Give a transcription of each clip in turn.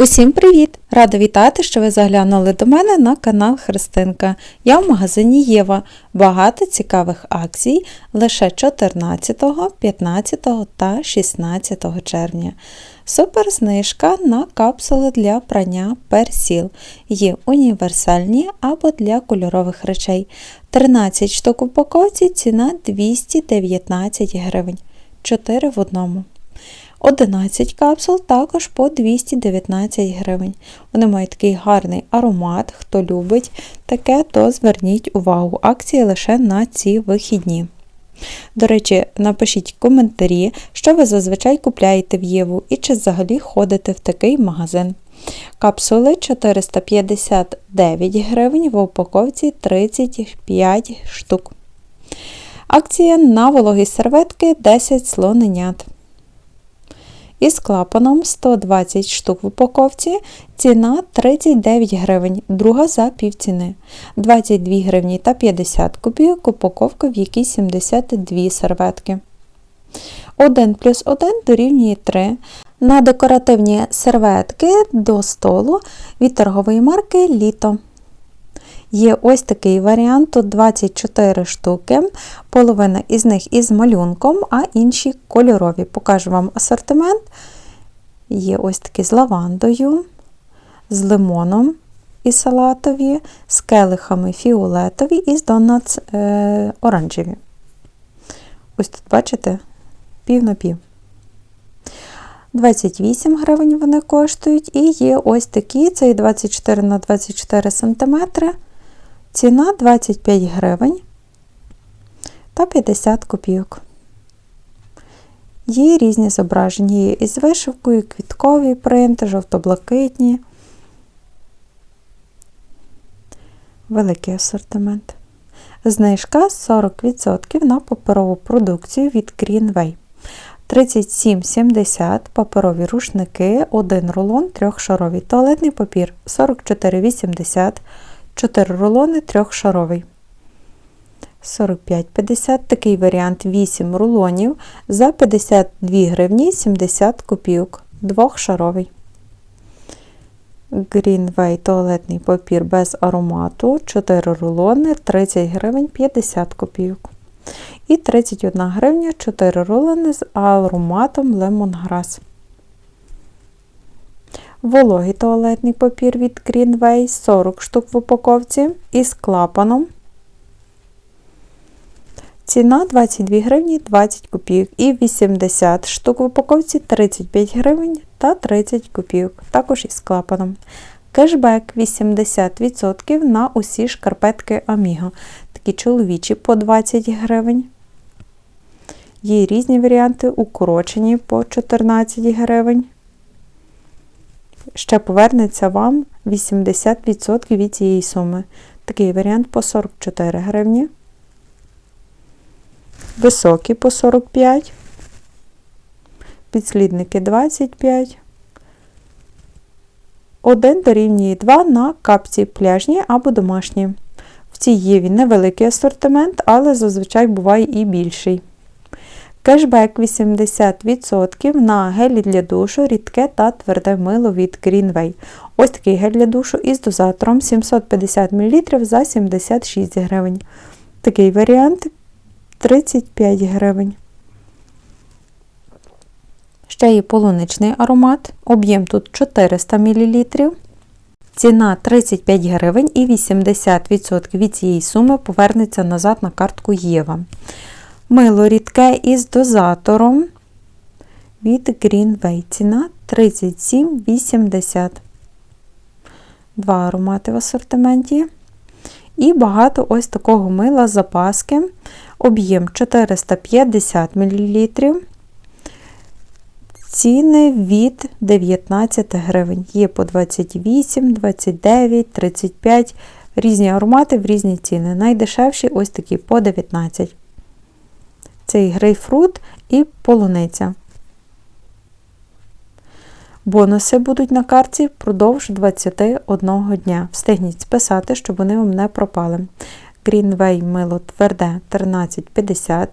Усім привіт! Рада вітати, що ви заглянули до мене на канал Христинка. Я в магазині Єва. Багато цікавих акцій лише 14, 15 та 16 червня. Супер знижка на капсули для прання персіл. Є універсальні або для кольорових речей. 13 штук упаковці, ціна 219 гривень. 4 в одному. 11 капсул також по 219 гривень. Вони мають такий гарний аромат. Хто любить таке, то зверніть увагу. Акції лише на ці вихідні. До речі, напишіть коментарі, що ви зазвичай купляєте в Єву і чи взагалі ходите в такий магазин. Капсули 459 гривень, в упаковці 35 штук. Акція на вологі серветки 10 слоненят. Із клапаном 120 штук в упаковці, ціна 39 гривень, друга за півціни, 22 гривні та 50 копійок, упаковка в якій 72 серветки. 1 плюс 1 дорівнює 3. На декоративні серветки до столу від торгової марки Літо. Є ось такий варіант, тут 24 штуки, половина із них із малюнком, а інші кольорові. Покажу вам асортимент. Є ось такі з лавандою, з лимоном і салатові, з келихами фіолетові і з донатс е, оранжеві. Ось тут, бачите, пів на пів. 28 гривень вони коштують, і є ось такі, це і 24 на 24 см. Ціна 25 гривень та 50 копійок. Є різні зображення, є із вишивкою, квіткові принти, жовто-блакитні. Великий асортимент. Знижка 40% на паперову продукцію від Greenway. 37,70 паперові рушники, 1 рулон, трьохшаровий туалетний папір 44,80 4 рулони трьохшаровий. 45,50 такий варіант 8 рулонів за 52 гривні 70 копійок. Двохшаровий. Greenway туалетний папір без аромату 4 рулони 30 гривень 50 копійок. І 31 гривня 4 рулони з ароматом лемонграс. Вологий туалетний папір від Greenway 40 штук в упаковці із клапаном. Ціна 22 гривні 20 копійок і 80 штук в упаковці 35 гривень та 30 копійок, також із клапаном. Кешбек 80% на усі шкарпетки Amigo. Такі чоловічі по 20 гривень. Є різні варіанти, укорочені по 14 гривень ще повернеться вам 80% від цієї суми. Такий варіант по 44 гривні. Високі по 45, підслідники 25. 1 дорівнює 2 на капці пляжні або домашні. В цій єві невеликий асортимент, але зазвичай буває і більший. Кешбек 80% на гелі для душу, рідке та тверде мило від Greenway. Ось такий гель для душу із дозатором 750 мл за 76 гривень. Такий варіант 35 гривень. Ще є полуничний аромат. Об'єм тут 400 мл. Ціна 35 гривень і 80% від цієї суми повернеться назад на картку Єва. Мило рідке із дозатором від Greenway. Ціна 37,80. Два аромати в асортименті. І багато ось такого мила запаски. Об'єм 450 мл. Ціни від 19 гривень. Є по 28, 29, 35 різні аромати в різні ціни. Найдешевші ось такі по 19 цей грейпфрут і полуниця. Бонуси будуть на карті впродовж 21 дня. Встигніть списати, щоб вони вам не пропали. Greenway мило тверде 13,50,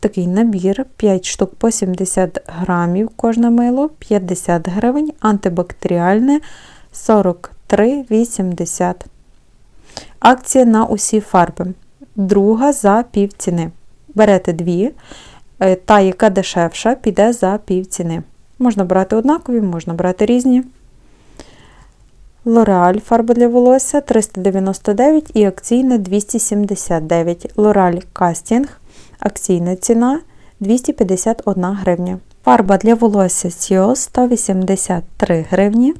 Такий набір 5 штук по 70 грамів кожне мило, 50 гривень, антибактеріальне 43,80. Акція на усі фарби. Друга за пів ціни. Берете дві, е, та, яка дешевша, піде за пів ціни. Можна брати однакові, можна брати різні. L'Oreal фарба для волосся 399 і акційна 279. L'Oreal Casting акційна ціна 251 гривня. Фарба для волосся Sio 183 гривні.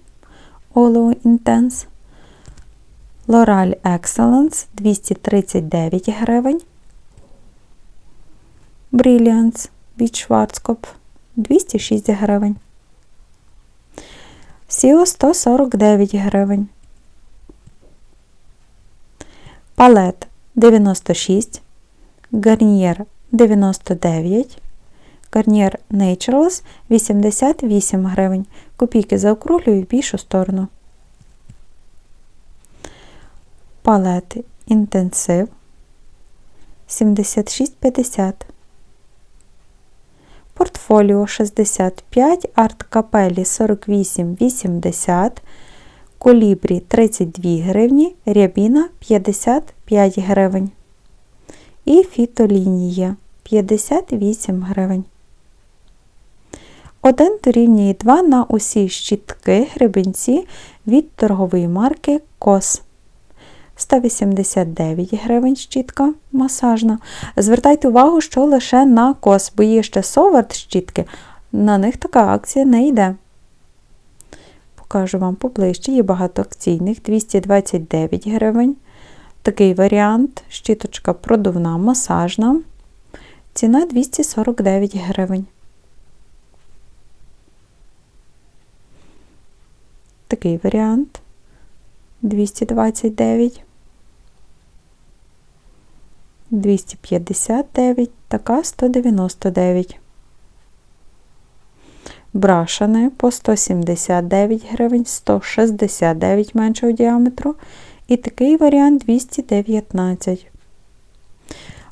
Oleo Intense. L'Oreal Excellence 239 гривень. Brilliance від Schwarzkopf 206 гривень. Сіо 149 гривень. Палет 96, Гарнієр 99, Гарнієр Naturals 88 гривень. Копійки заокруглюю в більшу сторону. Палети інтенсив 76,50. Портфоліо 65, арт капелі 48,80, колібрі 32 гривні, рябіна 55 гривень. І фітолінія 58 гривень. 1 дорівнює 2 на усі щітки гребінці від торгової марки Кос. 189 гривень щітка масажна. Звертайте увагу, що лише на кос, бо є ще совард щітки, на них така акція не йде. Покажу вам поближче, є багато акційних 229 гривень. Такий варіант, щіточка продувна, масажна. Ціна 249 гривень. Такий варіант 229, 259, така 199. Брашани по 179 гривень, 169 меншого діаметру. І такий варіант 219.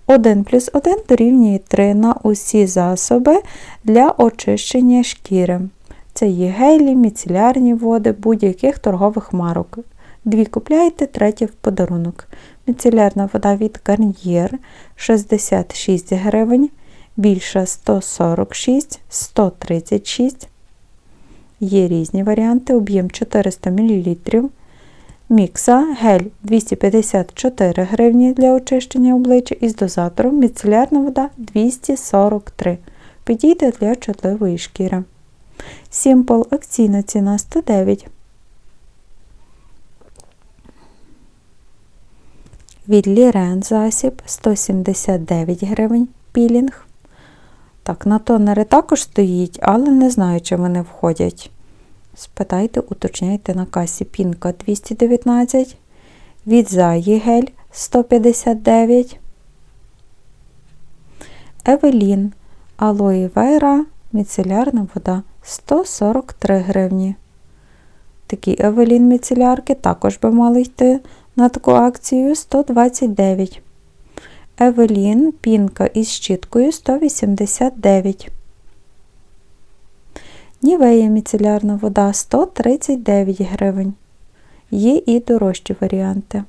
1 плюс 1 дорівнює 3 на усі засоби для очищення шкіри. Це є гелі, міцелярні води будь-яких торгових марок. Дві купляєте, третє в подарунок. Міцелярна вода від Garnier 66 гривень, більша 146, 136. Є різні варіанти, об'єм 400 мл. Мікса гель 254 гривні для очищення обличчя із дозатором міцелярна вода 243 Підійде для чутливої шкіри. Simple акційна ціна 109 Від Лірен засіб 179 гривень пілінг. Так, на тонери також стоїть, але не знаю, чи вони входять. Спитайте, уточняйте на касі Пінка 219, від Заї гель 159, Евелін, Алої Вейра, міцелярна вода 143 гривні. Такі Евелін міцелярки також би мали йти на таку акцію 129. Евелін пінка із щіткою 189. Нівея міцелярна вода 139 гривень. Є і дорожчі варіанти.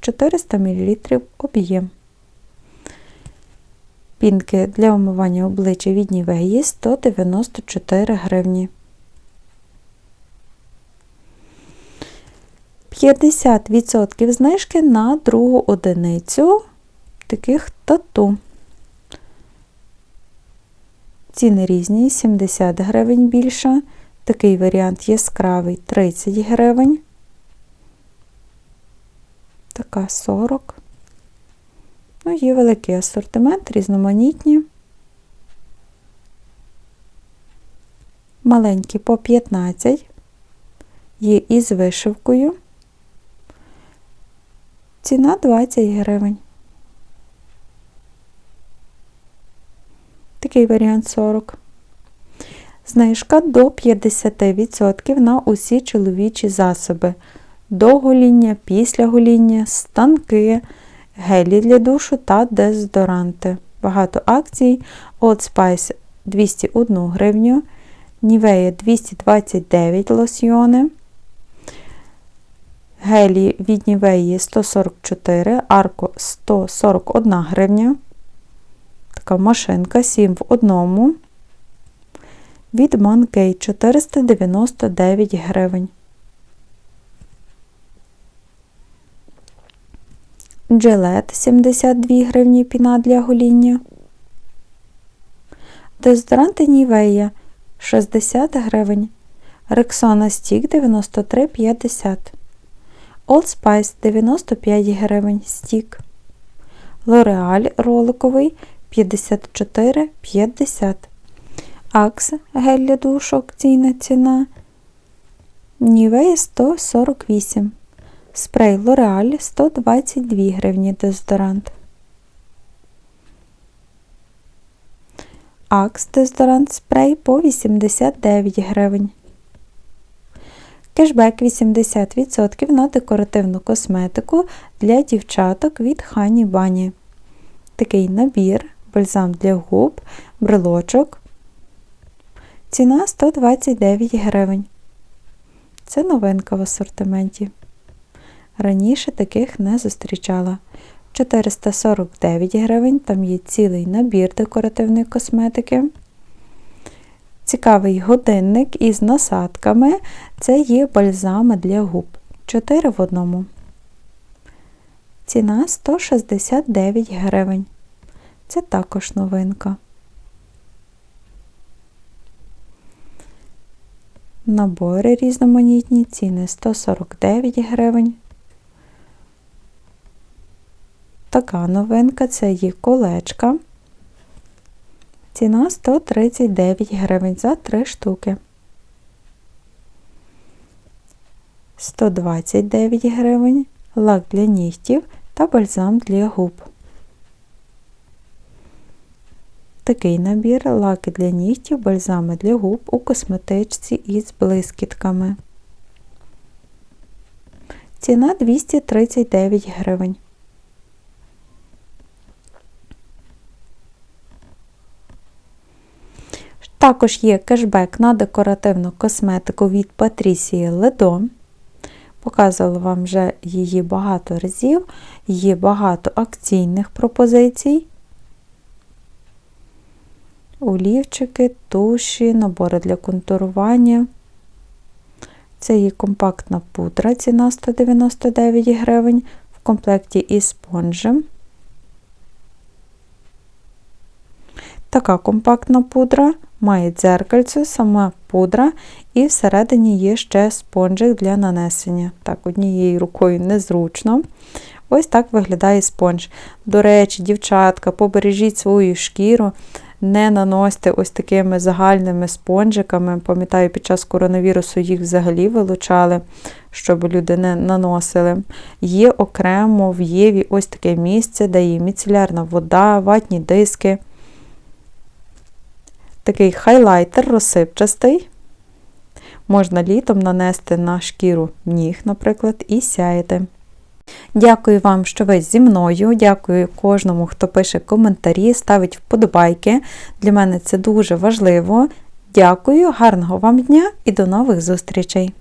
400 мл об'єм. Пінки для омивання обличчя від Нівеї 194 гривні. 50% знижки на другу одиницю таких тату. Ціни різні, 70 гривень більше. Такий варіант яскравий 30 гривень. Така 40. Ну, є великий асортимент, різноманітні. Маленькі по 15. Є із вишивкою. Ціна 20 гривень. Такий варіант 40. Знижка до 50% на усі чоловічі засоби. До гоління, після гоління, станки, гелі для душу та дезодоранти. багато акцій. Old Spice 201 гривню, Nivea 229 лосьйони. Гелі від Нівеї 144, Арко 141 гривня. Така машинка 7 в одному. Від Monkey 499 гривень. Джилет 72 гривні піна для гоління. Дезодоранти Нівея 60 гривень. Рексона Стік 93,50. Old Spice 95 гривень стік. L'Oreal роликовий 54,50. Axe гель для душу акційна ціна. Нівея 148. Спрей L'Oreal 122 гривні дезодорант. Axe дезодорант спрей по 89 гривень. Кешбек 80% на декоративну косметику для дівчаток від Хані Бані. Такий набір, бальзам для губ, брелочок. Ціна 129 гривень. Це новинка в асортименті. Раніше таких не зустрічала. 449 гривень, там є цілий набір декоративної косметики. Цікавий годинник із насадками. Це є бальзами для губ. 4 в одному. Ціна 169 гривень. Це також новинка. Набори різноманітні, ціни 149 гривень. Така новинка це є колечка. Ціна 139 гривень за 3 штуки. 129 гривень, лак для нігтів та бальзам для губ. Такий набір лаки для нігтів, бальзами для губ у косметичці із блискітками. Ціна 239 гривень. Також є кешбек на декоративну косметику від Патрісії Ледо. Показувала вам вже її багато разів, є багато акційних пропозицій. Олівчики, туші, набори для контурування. Це є компактна пудра, ціна 199 гривень в комплекті із спонжем. Така компактна пудра має дзеркальце, сама пудра, і всередині є ще спонжик для нанесення. Так, однією рукою незручно. Ось так виглядає спонж. До речі, дівчатка, побережіть свою шкіру, не наносьте ось такими загальними спонжиками. Пам'ятаю, під час коронавірусу їх взагалі вилучали, щоб люди не наносили. Є окремо в Єві ось таке місце, де є міцелярна вода, ватні диски такий хайлайтер розсипчастий. Можна літом нанести на шкіру ніг, наприклад, і сяєте. Дякую вам, що ви зі мною. Дякую кожному, хто пише коментарі, ставить вподобайки. Для мене це дуже важливо. Дякую, гарного вам дня і до нових зустрічей!